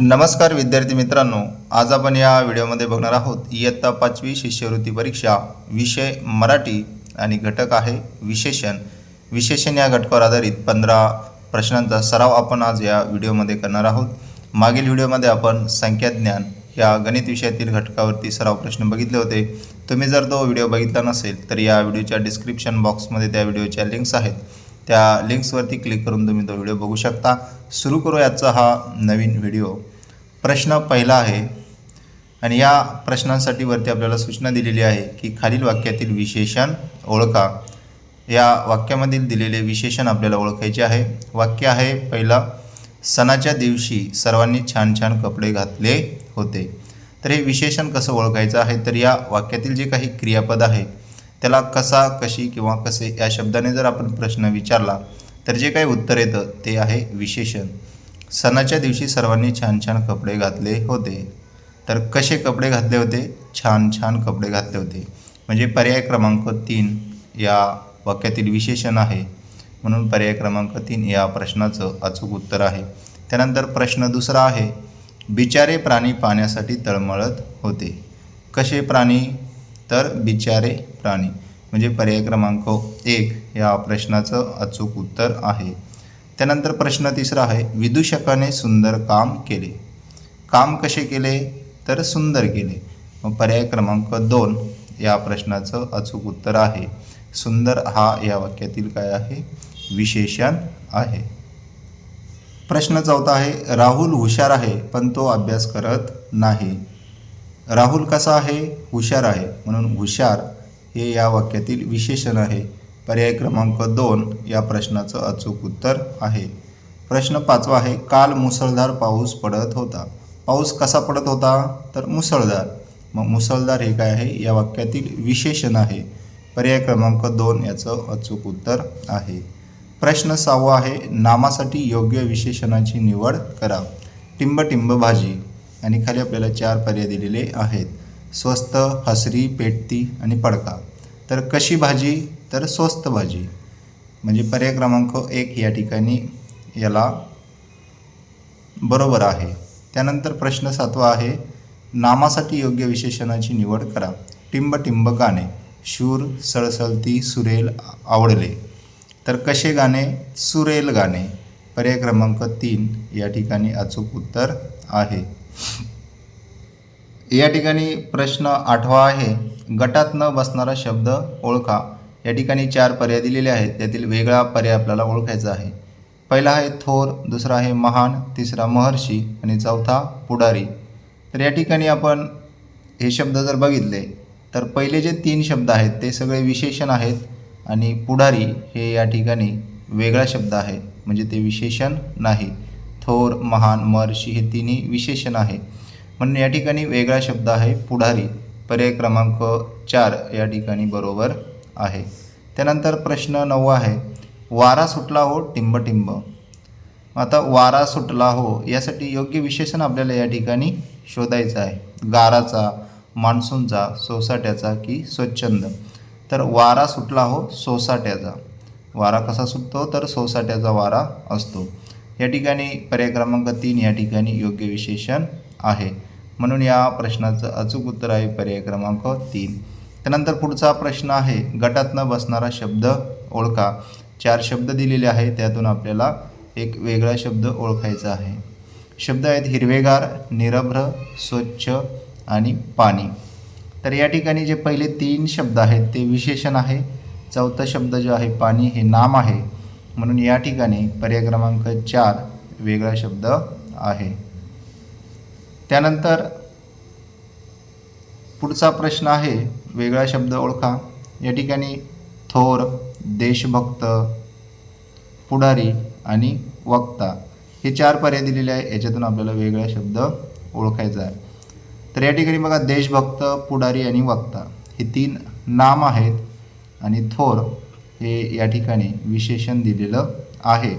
नमस्कार विद्यार्थी मित्रांनो आज आपण या व्हिडिओमध्ये बघणार आहोत इयत्ता पाचवी शिष्यवृत्ती परीक्षा विषय मराठी आणि घटक आहे विशेषण. विशेषण या घटकावर आधारित पंधरा प्रश्नांचा सराव आपण आज या व्हिडिओमध्ये करणार आहोत. मागील व्हिडिओमध्ये आपण संख्याज्ञान या गणित विषयातील घटकावरती सराव प्रश्न बघितले होते. तुम्ही जर तो व्हिडिओ बघितला नसेल तर या व्हिडिओच्या डिस्क्रिप्शन बॉक्समध्ये त्या व्हिडिओच्या लिंक्स आहेत. त्या लिंक्सवरती क्लिक करून तुम्ही तो व्हिडिओ बघू शकता. सुरू करू याचा हा नवीन व्हिडिओ. प्रश्न पहिला आहे आणि या प्रश्नांसाठी वरती आपल्याला सूचना दिलेली आहे की खालील वाक्यातील विशेषण ओळखा. या वाक्यामधील दिलेले विशेषण आपल्याला ओळखायचे आहे. वाक्य आहे पहिला सणाच्या दिवशी सर्वांनी छान छान कपडे घातले होते. तर हे विशेषण कसं ओळखायचं आहे? तर या वाक्यातील जे काही क्रियापद आहे त्याला कसा कशी किंवा कसे या शब्दाने जर आपण प्रश्न विचारला तर जे काही उत्तर येतं ते आहे विशेषण. सणाच्या दिवशी सर्वांनी छान छान कपडे घातले होते. तर कसे कपडे घातले होते? छान छान कपडे घातले होते. म्हणजे पर्याय क्रमांक तीन या वाक्यातील विशेषण आहे. म्हणून पर्याय क्रमांक तीन या प्रश्नाचं अचूक उत्तर आहे. त्यानंतर प्रश्न दुसरा आहे. बिचारे प्राणी पाण्यासाठी तळमळत होते. कसे प्राणी? तर बिचारे प्राणी. म्हणजे पर्याय क्रमांक एक या प्रश्नाचं अचूक उत्तर आहे. त्यानंतर प्रश्न तिसरा आहे विदूषकाने सुंदर काम केले. काम कसे केले? तर सुंदर केले. मग पर्याय क्रमांक दोन या प्रश्नाचं अचूक उत्तर आहे. सुंदर हा या वाक्यातील काय आहे? विशेषण आहे. प्रश्न चौथा आहे राहुल हुशार आहे पण तो अभ्यास करत नाही. राहुल कसा आहे? हुशार आहे. म्हणून हुशार हे या वाक्यातील विशेषण आहे. पर्याय क्रमांक दोन या प्रश्नाचं अचूक उत्तर आहे. प्रश्न पाचवा आहे काल मुसळधार पाऊस पडत होता. पाऊस कसा पडत होता? तर मुसळधार. मग मुसळधार हे काय आहे? या वाक्यातील विशेषण आहे. पर्याय क्रमांक दोन याचं अचूक उत्तर आहे. प्रश्न सहावा आहे नामासाठी योग्य विशेषणाची निवड करा. टिंब टिंब भाजी. आणि खाली आपल्याला चार पर्याय दिलेले आहेत. स्वस्त हसरी पेटती आणि पडका. तर कशी भाजी? तर स्वस्त भाजी. म्हणजे पर्याय क्रमांक एक या ठिकाणी याला बरोबर आहे. त्यानंतर प्रश्न सातवा आहे नामासाठी योग्य विशेषणाची निवड करा. टिंब टिंब गाणे शूर सळसळती सुरेल आवडले. तर कसे गाणे? सुरेल गाणे. पर्याय क्रमांक तीन या ठिकाणी अचूक उत्तर आहे. या ठिकाणी प्रश्न आठवा आहे गटात न बसणारा शब्द ओळखा. या ठिकाणी चार पर्याय दिलेले आहेत. त्यातील वेगळा पर्याय आपल्याला ओळखायचा आहे. पहिला आहे थोर दुसरा आहे महान तिसरा महर्षी आणि चौथा पुढारी. तर या ठिकाणी आपण हे शब्द जर बघितले तर पहिले जे तीन शब्द आहेत ते सगळे विशेषण आहेत आणि पुढारी हे या ठिकाणी वेगळा शब्द आहे. म्हणजे ते विशेषण नाही. थोर महान महर्षी हे तिन्ही विशेषण आहे. म्हणून या ठिकाणी वेगळा शब्द आहे पुढारी. पर्याय क्रमांक चार या ठिकाणी बरोबर आहे. त्यानंतर प्रश्न नववा आहे वारा सुटला हो टिंब टिंब आता वारा सुटला हो यासाठी योग्य विशेषण आपल्याला या ठिकाणी शोधायचं आहे. गाराचा मान्सूनचा सोसाट्याचा की स्वच्छंद. तर वारा सुटला हो सोसाट्याचा. वारा कसा सुटतो? तर सोसाट्याचा वारा असतो. या ठिकाणी पर्याय क्रमांक तीन या ठिकाणी योग्य विशेषण आहे. म्हणून या प्रश्नाचं अचूक उत्तर आहे पर्याय क्रमांक तीन. त्यानंतर पुढचा प्रश्न आहे गटात न बसणारा शब्द ओळखा. चार शब्द दिलेले आहे त्यातून आपल्याला एक वेगळा शब्द ओळखायचा आहे. शब्द आहेत हिरवेगार निरभ्र स्वच्छ आणि पाणी. तर या ठिकाणी जे पहिले तीन शब्द आहेत ते विशेषण आहे. चौथा शब्द जो आहे पाणी हे नाम आहे. म्हणून या ठिकाणी पर्याय क्रमांक चार वेगळा शब्द आहे. त्यानंतर पुढचा प्रश्न आहे वेगळा शब्द ओळखा. या ठिकाणी थोर देशभक्त पुढारी आणि वक्ता हे चार पर्याय दिलेले आहे याच्यातून आपल्याला वेगळा शब्द ओळखायचा आहे. तर या ठिकाणी बघा देशभक्त पुढारी आणि वक्ता हे तीन नाम आहेत आणि थोर हे या ठिकाणी विशेषण दिलेलं आहे.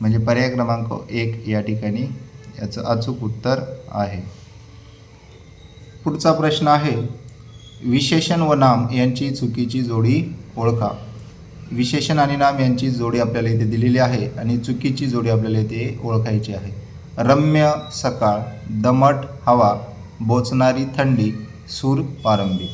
म्हणजे पर्याय क्रमांक एक या ठिकाणी याचं अचूक उत्तर आहे. पुढचा प्रश्न आहे विशेषण व नाम यांची चुकीची जोडी ओळखा. विशेषण आणि नाम यांची जोडी आपल्याला इथे दिलेली आहे आणि चुकीची जोडी आपल्याला इथे ओळखायची आहे. रम्य सकाळ दमट हवा बोचणारी थंडी सूर पारंबी.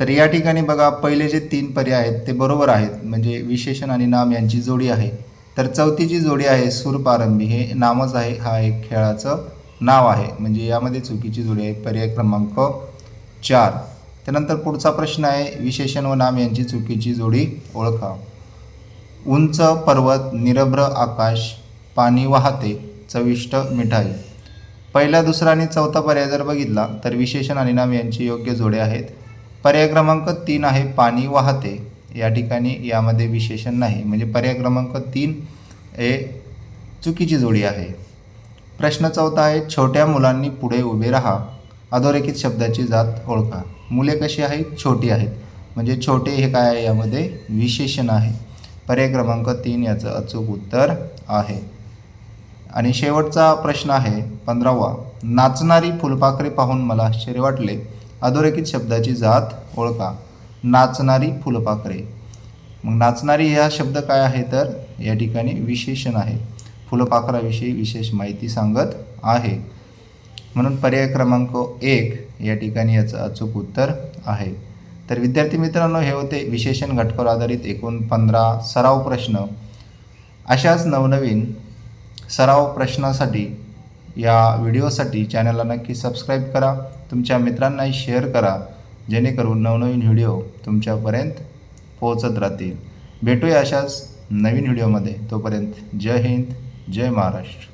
तर या ठिकाणी बघा पहिले जे तीन पर्याय आहेत ते बरोबर आहेत म्हणजे विशेषण आणि नाम यांची जोडी आहे. तर चौथी जी जोडी आहे सूरपारंभी. हे नामच आहे हा एक खेळाचं नाव आहे. म्हणजे यामध्ये चुकीची जोडी आहे. पर्याय क्रमांक चार. त्यानंतर पुढचा प्रश्न आहे विशेषण व नाम यांची चुकीची जोडी ओळखा. उंच पर्वत निरभ्र आकाश पाणी वाहते चविष्ट मिठाई. पहिला दुसरा आणि चौथा पर्याय जर बघितला तर विशेषण आणि नाम यांची योग्य जोडे आहेत. पर्याय क्रमांक तीन आहे पाणी वाहते. या ठिकाणी यामध्ये विशेषण नाही. म्हणजे पर्याय क्रमांक तीन हे चुकीची जोडी आहे. प्रश्न चौथा आहे छोट्या मुलांनी पुढे उभे राहा. अधोरेखित शब्दाची जात ओळखा. मुले कशी आहेत? छोटी आहेत. म्हणजे छोटे हे काय आहे? यामध्ये विशेषण आहे. पर्याय क्रमांक तीन याचं अचूक उत्तर आहे. आणि शेवटचा प्रश्न आहे पंधरावा. नाचणारी फुलपाखरे पाहून मला आश्चर्य वाटले. अधोरेखित शब्दाची जात ओळखा. नाचणारी फुलपाखरे. मग नाचणारी हा शब्द काय आहे तर? या ठिकाणी विशेषण आहे. फुलपाखराविषयी विशेष माहिती सांगत आहे. म्हणून पर्याय क्रमांक एक या ठिकाणी याचं अचूक उत्तर आहे. तर विद्यार्थी मित्रांनो हे होते विशेषण घटकावर आधारित एकूण पंधरा सराव प्रश्न. अशाच नवनवीन सराव प्रश्नासाठी या व्हिडिओसाठी चॅनलला नक्की सबस्क्राईब करा. तुमच्या मित्रांनाही शेअर करा. जेणेकरून नवनवीन व्हिडिओ तुमच्यापर्यंत पोहोचत राहतील. भेटूया अशाच नवीन व्हिडिओमध्ये. तोपर्यंत जय हिंद जय महाराष्ट्र.